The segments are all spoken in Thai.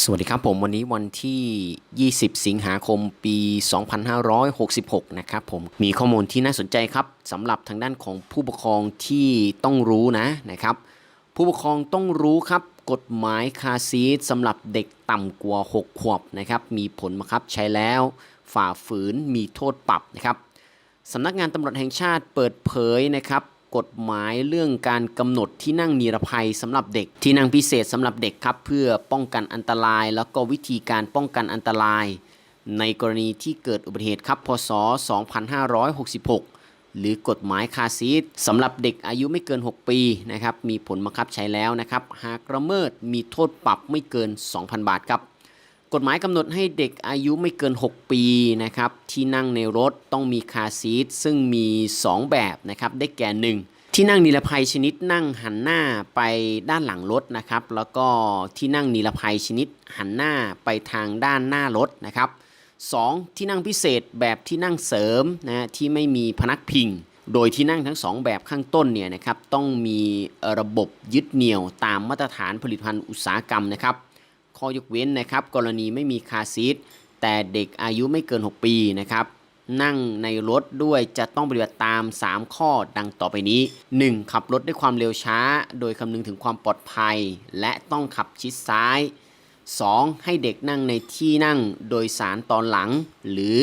สวัสดีครับผมวันนี้วันที่ 20 สิงหาคมปี 2566 นะครับผมมีข้อมูลที่น่าสนใจครับสำหรับทางด้านของผู้ปกครองที่ต้องรู้นะนะครับ ผู้ปกครองต้องรู้ครับ กฎหมายคาซีทสำหรับเด็กต่ำกว่า 6 ขวบนะครับ มีผลบังคับใช้แล้ว ฝ่าฝืนมีโทษปรับนะครับสำนักงานตำรวจแห่งชาติเปิดเผยนะครับ กฎหมายเรื่องการกำหนดที่นั่งนิรภัยสำหรับเด็ก ที่นั่งพิเศษสำหรับเด็กครับ เพื่อป้องกันอันตราย แล้วก็วิธีการป้องกันอันตราย ในกรณีที่เกิดอุบัติเหตุครับพศ 2566 หรือกฎหมายคาซีทสำหรับเด็กอายุไม่เกิน 6 ปีนะครับมีผลบังคับใช้แล้วนะครับ หากละเมิดมีโทษปรับไม่เกิน 2,000 บาทครับ กฎหมายกำหนดให้เด็กอายุไม่เกิน 6 ปีนะครับที่นั่งในรถต้องมีคาซีทซึ่งมี 2 แบบนะครับได้แก่ 1 ที่นั่งนิรภัยชนิดนั่งหันหน้าไปด้านหลังรถนะครับแล้วก็ที่นั่งนิรภัยชนิดหันหน้าไปทางด้านหน้ารถนะครับ 2. ที่นั่งพิเศษแบบที่นั่งเสริมนะที่ไม่มีพนักพิง โดยที่นั่งทั้ง 2 แบบข้างต้นเนี่ยนะครับต้องมีระบบยึดเหนี่ยวตามมาตรฐานผลิตภัณฑ์อุตสาหกรรมนะครับ ข้อยกเว้นนะครับ กรณีไม่มีคาซีทแต่เด็กอายุไม่เกิน 6 ปีนะครับ นั่งในรถด้วยจะต้องปฏิบัติตาม 3 ข้อดังต่อไปนี้ 1. ขับรถด้วยความเร็วช้า โดยคำนึงถึงความปลอดภัย และต้องขับชิดซ้าย 2. ให้เด็กนั่งในที่นั่งโดยสารตอนหลัง หรือ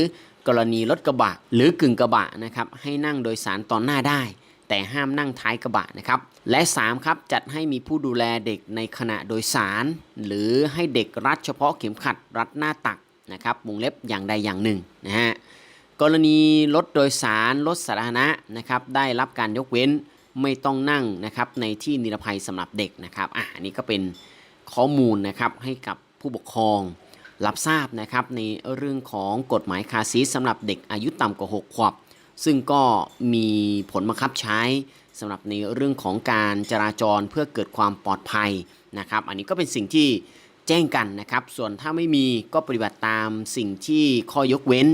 กรณีรถกระบะหรือกึ่งกระบะนะครับให้นั่งโดยสารตอนหน้าได้ แต่ห้ามนั่งท้ายกระบะนะครับ และ 3 ครับ จัดให้มีผู้ดูแลเด็กในขณะโดยสาร หรือให้เด็กรัดเฉพาะเข็มขัดรัดหน้าตักนะครับวงเล็บอย่างใดอย่างหนึ่งนะฮะกรณีรถโดยสารรถสาธารณะนะครับได้รับการยกเว้นไม่ต้องนั่งนะครับในที่นิรภัยสำหรับเด็กนะครับอะอันนี้ก็เป็นข้อมูลนะครับให้กับผู้ปกครองรับทราบนะครับในเรื่องของกฎหมายคาร์ซีทสำหรับเด็กอายุต่ำกว่า 6 ขวบ ซึ่งก็มีผลบังคับใช้สำหรับในเรื่องของการจราจรเพื่อเกิดความปลอดภัยนะครับ อันนี้ก็เป็นสิ่งที่แจ้งกันนะครับ ส่วนถ้าไม่มีก็ปฏิบัติตามสิ่งที่ข้อยกเว้น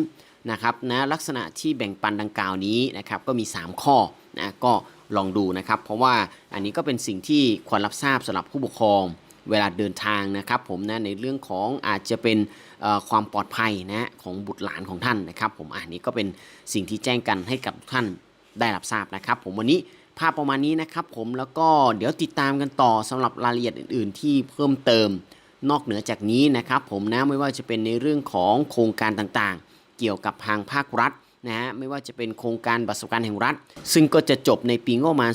นะครับนะลักษณะที่แบ่งปันดังกล่าวนี้นะครับก็มี 3 ข้อนะก็ลองดูนะครับ เพราะว่าอันนี้ก็เป็นสิ่งที่ควรรับทราบสำหรับผู้ปกครอง เวลาเดินทางนะครับผมนะในเรื่องของอาจจะเป็นความปลอดภัยนะของบุตรหลานของท่านนะครับผมอันนี้ก็เป็นสิ่งที่แจ้งกันให้กับท่านได้รับทราบนะครับ ผมวันนี้ภาพประมาณนี้นะครับผมแล้วก็เดี๋ยวติดตามกันต่อสำหรับรายละเอียดอื่น ๆ ที่เพิ่มเติมนอกเหนือจากนี้นะครับผมนะไม่ว่าจะเป็นในเรื่องของโครงการต่างๆ เกี่ยวกับทางภาครัฐ นะฮะไม่ว่าจะเป็นโครงการบัตรสวัสดิการแห่งรัฐ ซึ่งก็จะจบในปีงบประมาณ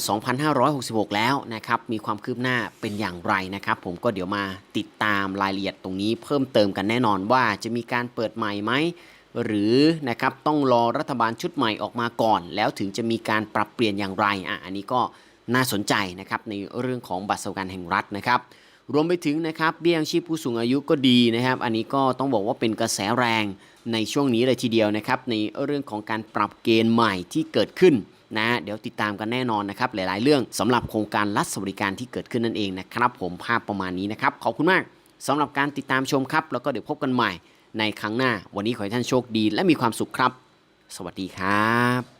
2566 แล้วนะครับมีความคืบหน้าเป็นอย่างไรนะครับ ผมก็เดี๋ยวมาติดตามรายละเอียดตรงนี้ เพิ่มเติมกันแน่นอนว่าจะมีการเปิดใหม่ไหมหรือนะครับต้องรอรัฐบาลชุดใหม่ออกมาก่อน แล้วถึงจะมีการปรับเปลี่ยนอย่างไรอะอันนี้ก็น่าสนใจนะครับในเรื่องของบัตรสวัสดิการแห่งรัฐนะครับ รวมไปถึงนะครับเบี้ยยังชีพผู้สูงอายุก็ดีนะครับ อันนี้ก็ต้องบอกว่าเป็นกระแสแรงในช่วงนี้เลยทีเดียวนะครับ ในเรื่องของการปรับเกณฑ์ใหม่ที่เกิดขึ้นนะเดี๋ยวติดตามกันแน่นอนนะครับ หลาย ๆ เรื่องสำหรับโครงการรัฐสวัสดิการที่เกิดขึ้นนั่นเองนะครับ ผมภาพประมาณนี้นะครับ ขอบคุณมากสำหรับการติดตามชมครับ แล้วก็เดี๋ยวพบกันใหม่ในครั้งหน้า วันนี้ขอให้ท่านโชคดี และมีความสุขครับ สวัสดีครับ